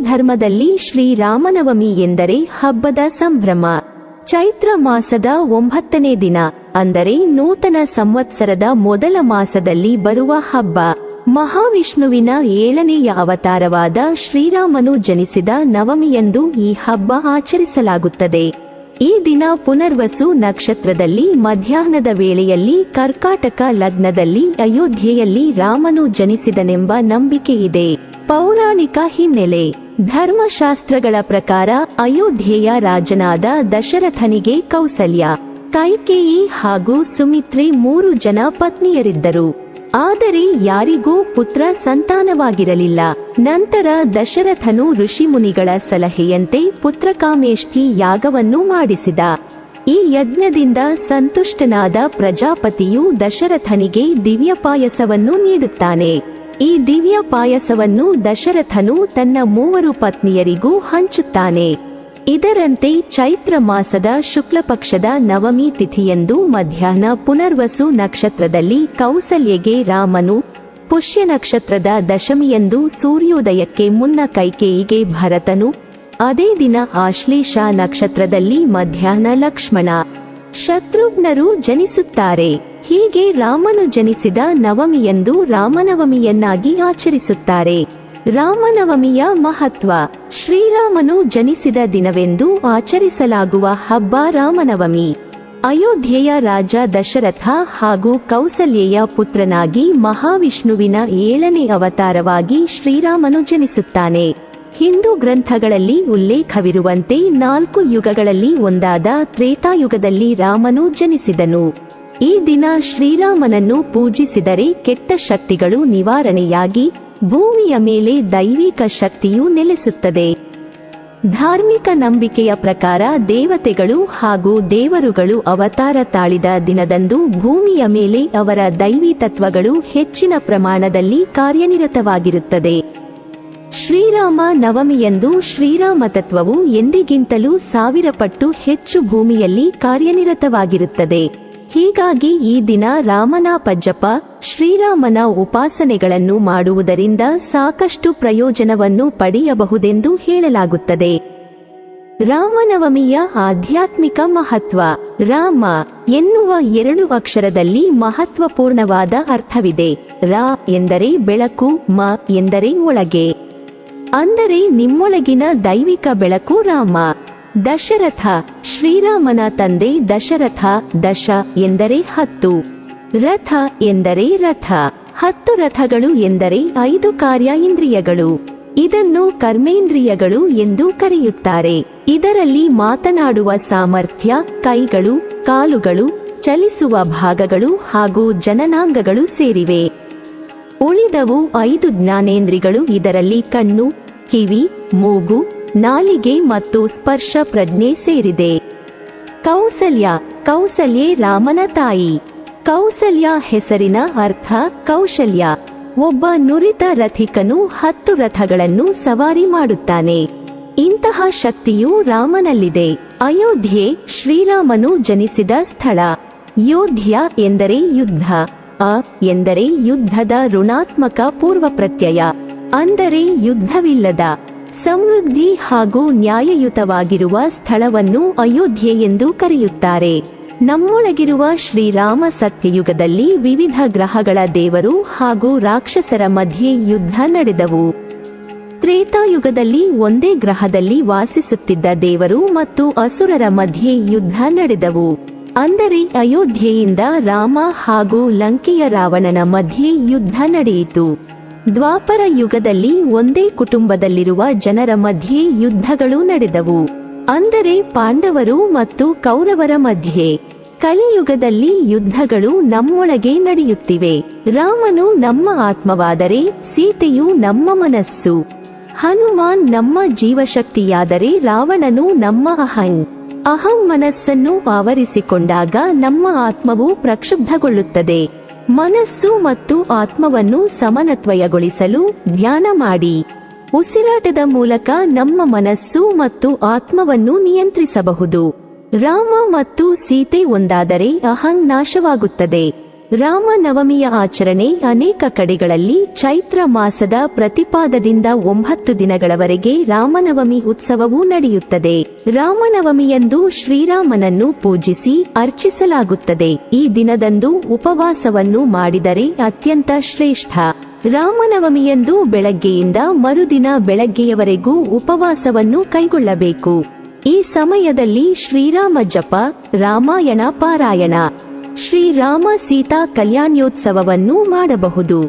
ಧರ್ಮದಲ್ಲಿ ಶ್ರೀರಾಮನವಮಿ ಎಂದರೆ ಹಬ್ಬದ ಸಂಭ್ರಮ. ಚೈತ್ರ ಮಾಸದ ಒಂಬತ್ತನೇ ದಿನ, ಅಂದರೆ ನೂತನ ಸಂವತ್ಸರದ ಮೊದಲ ಮಾಸದಲ್ಲಿ ಬರುವ ಹಬ್ಬ. ಮಹಾವಿಷ್ಣುವಿನ ಏಳನೆಯ ಅವತಾರವಾದ ಶ್ರೀರಾಮನು ಜನಿಸಿದ ನವಮಿಯಂದು ಈ ಹಬ್ಬ ಆಚರಿಸಲಾಗುತ್ತದೆ. ಈ ದಿನ ಪುನರ್ವಸು ನಕ್ಷತ್ರದಲ್ಲಿ ಮಧ್ಯಾಹ್ನದ ವೇಳೆಯಲ್ಲಿ ಕರ್ಕಾಟಕ ಲಗ್ನದಲ್ಲಿ ಅಯೋಧ್ಯೆಯಲ್ಲಿ ರಾಮನು ಜನಿಸಿದನೆಂಬ ನಂಬಿಕೆಯಿದೆ. ಪೌರಾಣಿಕ ಹಿನ್ನೆಲೆ. ಧರ್ಮಶಾಸ್ತ್ರಗಳ ಪ್ರಕಾರ ಅಯೋಧ್ಯೆಯ ರಾಜನಾದ ದಶರಥನಿಗೆ ಕೌಸಲ್ಯ, ಕೈಕೇಯಿ ಹಾಗೂ ಸುಮಿತ್ರೆ ಮೂರು ಜನ ಪತ್ನಿಯರಿದ್ದರು. ಆದರೆ ಯಾರಿಗೂ ಪುತ್ರ ಸಂತಾನವಾಗಿರಲಿಲ್ಲ. ನಂತರ ದಶರಥನು ಋಷಿಮುನಿಗಳ ಸಲಹೆಯಂತೆ ಪುತ್ರಕಾಮೇಷ್ಠಿ ಯಾಗವನ್ನು ಮಾಡಿಸಿದ. ಈ ಯಜ್ಞದಿಂದ ಸಂತುಷ್ಟನಾದ ಪ್ರಜಾಪತಿಯು ದಶರಥನಿಗೆ ದಿವ್ಯ ಪಾಯಸವನ್ನು ನೀಡುತ್ತಾನೆ. ಈ ದಿವ್ಯ ಪಾಯಸವನ್ನು ದಶರಥನು ತನ್ನ ಮೂವರು ಪತ್ನಿಯರಿಗೂ ಹಂಚುತ್ತಾನೆ. ಇದರಂತೆ ಚೈತ್ರ ಮಾಸದ ಶುಕ್ಲಪಕ್ಷದ ನವಮಿ ತಿಥಿಯಂದು ಮಧ್ಯಾಹ್ನ ಪುನರ್ವಸು ನಕ್ಷತ್ರದಲ್ಲಿ ಕೌಸಲ್ಯಗೆ ರಾಮನು ಪುಷ್ಯ ನಕ್ಷತ್ರದ ದಶಮಿಯಂದು ಸೂರ್ಯೋದಯಕ್ಕೆ ಮುನ್ನ ಕೈಕೇಯಿಗೆ ಭರತನು. ಅದೇ ದಿನ ಆಶ್ಲೇಷ ನಕ್ಷತ್ರದಲ್ಲಿ ಮಧ್ಯಾಹ್ನ ಲಕ್ಷ್ಮಣ. ಶತ್ರುಘ್ನರು ಜನಿಸುತ್ತಾರೆ. ಹೀಗೆ ರಾಮನು ಜನಿಸಿದ ನವಮಿಯಂದು ರಾಮನವಮಿಯನ್ನಾಗಿ ಆಚರಿಸುತ್ತಾರೆ. ರಾಮನವಮಿಯ ಮಹತ್ವ, ಶ್ರೀರಾಮನು ಜನಿಸಿದ ದಿನವೆಂದು ಆಚರಿಸಲಾಗುವ ಹಬ್ಬ ರಾಮನವಮಿ. ಅಯೋಧ್ಯೆಯ ರಾಜ ದಶರಥ ಹಾಗೂ ಕೌಸಲ್ಯೆಯ ಪುತ್ರನಾಗಿ ಮಹಾವಿಷ್ಣುವಿನ ಏಳನೇ ಅವತಾರವಾಗಿ ಶ್ರೀರಾಮನು ಜನಿಸುತ್ತಾನೆ. ಹಿಂದೂ ಗ್ರಂಥಗಳಲ್ಲಿ ಉಲ್ಲೇಖವಿರುವಂತೆ ನಾಲ್ಕು ಯುಗಗಳಲ್ಲಿ ಒಂದಾದ ತ್ರೇತಾಯುಗದಲ್ಲಿ ರಾಮನು ಜನಿಸಿದನು. ಈ ದಿನ ಶ್ರೀರಾಮನನ್ನು ಪೂಜಿಸಿದರೆ ಕೆಟ್ಟ ಶಕ್ತಿಗಳು ನಿವಾರಣೆಯಾಗಿ ಭೂಮಿಯ ಮೇಲೆ ದೈವಿಕ ಶಕ್ತಿಯು ನೆಲೆಸುತ್ತದೆ. ಧಾರ್ಮಿಕ ನಂಬಿಕೆಯ ಪ್ರಕಾರ ದೇವತೆಗಳು ಹಾಗೂ ದೇವರುಗಳು ಅವತಾರ ತಾಳಿದ ದಿನದಂದು ಭೂಮಿಯ ಮೇಲೆ ಅವರ ದೈವಿ ತತ್ವಗಳು ಹೆಚ್ಚಿನ ಪ್ರಮಾಣದಲ್ಲಿ ಕಾರ್ಯನಿರತವಾಗಿರುತ್ತದೆ. ಶ್ರೀರಾಮ ನವಮಿಯಂದು ಶ್ರೀರಾಮ ತತ್ವವು ಎಂದಿಗಿಂತಲೂ ಸಾವಿರ ಪಟ್ಟು ಹೆಚ್ಚು ಭೂಮಿಯಲ್ಲಿ ಕಾರ್ಯನಿರತವಾಗಿರುತ್ತದೆ. ಹೀಗಾಗಿ ಈ ದಿನ ರಾಮನ ಪಜ್ಜಪ ಶ್ರೀರಾಮನ ಉಪಾಸನೆಗಳನ್ನು ಮಾಡುವುದರಿಂದ ಸಾಕಷ್ಟು ಪ್ರಯೋಜನವನ್ನು ಪಡೆಯಬಹುದೆಂದು ಹೇಳಲಾಗುತ್ತದೆ. ರಾಮನವಮಿಯ ಆಧ್ಯಾತ್ಮಿಕ ಮಹತ್ವ, ರಾಮ ಎನ್ನುವ ಎರಡು ಅಕ್ಷರದಲ್ಲಿ ಮಹತ್ವಪೂರ್ಣವಾದ ಅರ್ಥವಿದೆ. ರಾ ಎಂದರೆ ಬೆಳಕು, ಮ ಎಂದರೆ ಒಳಗೆ. ಅಂದರೆ ನಿಮ್ಮೊಳಗಿನ ದೈವಿಕ ಬೆಳಕು ರಾಮ. ದಶರಥ, ಶ್ರೀರಾಮನ ತಂದೆ ದಶರಥ, ದಶ ಎಂದರೆ ಹತ್ತು, ರಥ ಎಂದರೆ ರಥ, ಹತ್ತು ರಥಗಳು ಎಂದರೆ ಐದು ಕಾರ್ಯ ಇಂದ್ರಿಯಗಳು ಇದನ್ನು ಕರ್ಮೇಂದ್ರಿಯಗಳು ಎಂದು ಕರೆಯುತ್ತಾರೆ. ಇದರಲ್ಲಿ ಮಾತನಾಡುವ ಸಾಮರ್ಥ್ಯ, ಕೈಗಳು, ಕಾಲುಗಳು, ಚಲಿಸುವ ಭಾಗಗಳು ಹಾಗೂ ಜನನಾಂಗಗಳು ಸೇರಿವೆ. ಉಳಿದವು ಐದು ಜ್ಞಾನೇಂದ್ರಿಗಳು ಇದರಲ್ಲಿ ಕಣ್ಣು, ಕಿವಿ, ಮೂಗು ನಾಲಿಗೆ ಮತ್ತು ಸ್ಪರ್ಶ ಪ್ರಜ್ಞೆ ಸೇರಿದೆ. ಕೌಸಲ್ಯ, ಕೌಸಲ್ಯೆ ರಾಮನ ತಾಯಿ. ಕೌಸಲ್ಯ ಹೆಸರಿನ ಅರ್ಥ ಕೌಶಲ್ಯ. ಒಬ್ಬ ನುರಿತ ರಥಿಕನು ಹತ್ತು ರಥಗಳನ್ನು ಸವಾರಿ ಮಾಡುತ್ತಾನೆ. ಇಂತಹ ಶಕ್ತಿಯು ರಾಮನಲ್ಲಿದೆ. ಅಯೋಧ್ಯೆ ಶ್ರೀರಾಮನು ಜನಿಸಿದ ಸ್ಥಳ. ಯೋಧ್ಯ ಎಂದರೆ ಯುದ್ಧ. ಅ ಎಂದರೆ ಯುದ್ಧದ ಋಣಾತ್ಮಕ ಪೂರ್ವ ಪ್ರತ್ಯಯ ಅಂದರೆ ಯುದ್ಧವಿಲ್ಲದ. ಸಮೃದ್ಧಿ ಹಾಗೂ ನ್ಯಾಯಯುತವಾಗಿರುವ ಸ್ಥಳವನ್ನು ಅಯೋಧ್ಯೆ ಎಂದು ಕರೆಯುತ್ತಾರೆ. ನಮ್ಮೊಳಗಿರುವ ಶ್ರೀರಾಮ ಸತ್ಯಯುಗದಲ್ಲಿ ವಿವಿಧ ಗ್ರಹಗಳ ದೇವರು ಹಾಗೂ ರಾಕ್ಷಸರ ಮಧ್ಯೆ ಯುದ್ಧ ನಡೆದವು. ತ್ರೇತಾಯುಗದಲ್ಲಿ ಒಂದೇ ಗ್ರಹದಲ್ಲಿ ವಾಸಿಸುತ್ತಿದ್ದ ದೇವರು ಮತ್ತು ಅಸುರರ ಮಧ್ಯೆ ಯುದ್ಧ ನಡೆದವು. ಅಂದರೆ ಅಯೋಧ್ಯೆಯಿಂದ ರಾಮ ಹಾಗೂ ಲಂಕೆಯ ರಾವಣನ ಮಧ್ಯೆ ಯುದ್ಧ ನಡೆಯಿತು. ದ್ವಾಪರ ಯುಗದಲ್ಲಿ ಒಂದೇ ಕುಟುಂಬದಲ್ಲಿರುವ ಜನರ ಮಧ್ಯೆ ಯುದ್ಧಗಳು ನಡೆದವು. ಅಂದರೆ ಪಾಂಡವರು ಮತ್ತು ಕೌರವರ ಮಧ್ಯೆ. ಕಲಿಯುಗದಲ್ಲಿ ಯುದ್ಧಗಳು ನಮ್ಮೊಳಗೆ ನಡೆಯುತ್ತಿವೆ. ರಾಮನು ನಮ್ಮ ಆತ್ಮವಾದರೆ ಸೀತೆಯು ನಮ್ಮ ಮನಸ್ಸು. ಹನುಮಾನ್ ನಮ್ಮ ಜೀವಶಕ್ತಿಯಾದರೆ ರಾವಣನು ನಮ್ಮ ಅಹಂ. ಅಹಂ ಮನಸ್ಸನ್ನು ಆವರಿಸಿಕೊಂಡಾಗ ನಮ್ಮ ಆತ್ಮವು ಪ್ರಕ್ಷುಬ್ಧಗೊಳ್ಳುತ್ತದೆ. ಮನಸ್ಸು ಮತ್ತು ಆತ್ಮವನ್ನು ಸಮನತ್ವಯಗೊಳಿಸಲು ಧ್ಯಾನ ಮಾಡಿ. ಉಸಿರಾಟದ ಮೂಲಕ ನಮ್ಮ ಮನಸ್ಸು ಮತ್ತು ಆತ್ಮವನ್ನು ನಿಯಂತ್ರಿಸಬಹುದು. ರಾಮ ಮತ್ತು ಸೀತೆ ಒಂದಾದರೆ ಅಹಂ ನಾಶವಾಗುತ್ತದೆ ರಾಮನವಮಿಯ ಆಚರಣೆ ಅನೇಕ ಕಡೆಗಳಲ್ಲಿ ಚೈತ್ರ ಮಾಸದ ಪ್ರತಿಪಾದದಿಂದ ಒಂಬತ್ತು ದಿನಗಳವರೆಗೆ ರಾಮನವಮಿ ಉತ್ಸವವೂ ನಡೆಯುತ್ತದೆ. ರಾಮನವಮಿಯಂದು ಶ್ರೀರಾಮನನ್ನು ಪೂಜಿಸಿ ಅರ್ಚಿಸಲಾಗುತ್ತದೆ. ಈ ದಿನದಂದು ಉಪವಾಸವನ್ನು ಮಾಡಿದರೆ ಅತ್ಯಂತ ಶ್ರೇಷ್ಠ. ರಾಮನವಮಿಯಂದು ಬೆಳಗ್ಗೆಯಿಂದ ಮರುದಿನ ಬೆಳಗ್ಗೆಯವರೆಗೂ ಉಪವಾಸವನ್ನು ಕೈಗೊಳ್ಳಬೇಕು. ಈ ಸಮಯದಲ್ಲಿ ಶ್ರೀರಾಮ ಜಪ, ರಾಮಾಯಣ, ಪಾರಾಯಣ ಶ್ರೀರಾಮ ಸೀತಾ ಕಲ್ಯಾಣ್ಯೋತ್ಸವವನ್ನು ಮಾಡಬಹುದು.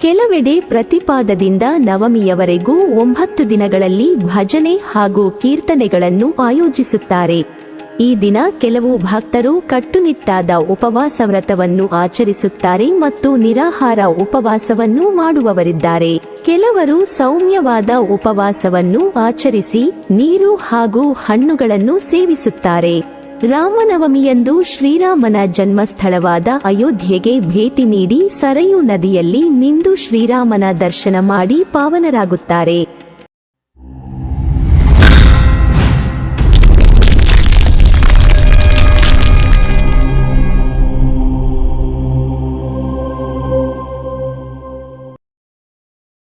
ಕೆಲವೆಡೆ ಪ್ರತಿಪಾದದಿಂದ ನವಮಿಯವರೆಗೂ ಒಂಬತ್ತು ದಿನಗಳಲ್ಲಿ ಭಜನೆ ಹಾಗೂ ಕೀರ್ತನೆಗಳನ್ನು ಆಯೋಜಿಸುತ್ತಾರೆ. ಈ ದಿನ ಕೆಲವು ಭಕ್ತರು ಕಟ್ಟುನಿಟ್ಟಾದ ಉಪವಾಸ ವ್ರತವನ್ನು ಆಚರಿಸುತ್ತಾರೆ ಮತ್ತು ನಿರಾಹಾರ ಉಪವಾಸವನ್ನು ಮಾಡುವವರಿದ್ದಾರೆ. ಕೆಲವರು ಸೌಮ್ಯವಾದ ಉಪವಾಸವನ್ನು ಆಚರಿಸಿ ನೀರು ಹಾಗೂ ಹಣ್ಣುಗಳನ್ನು ಸೇವಿಸುತ್ತಾರೆ. ರಾಮನವಮಿಯಂದು ಶ್ರೀರಾಮನ ಜನ್ಮಸ್ಥಳವಾದ ಅಯೋಧ್ಯೆಗೆ ಭೇಟಿ ನೀಡಿ ಸರಯೂ ನದಿಯಲ್ಲಿ ನಿಂದು ಶ್ರೀರಾಮನ ದರ್ಶನ ಮಾಡಿ ಪಾವನರಾಗುತ್ತಾರೆ.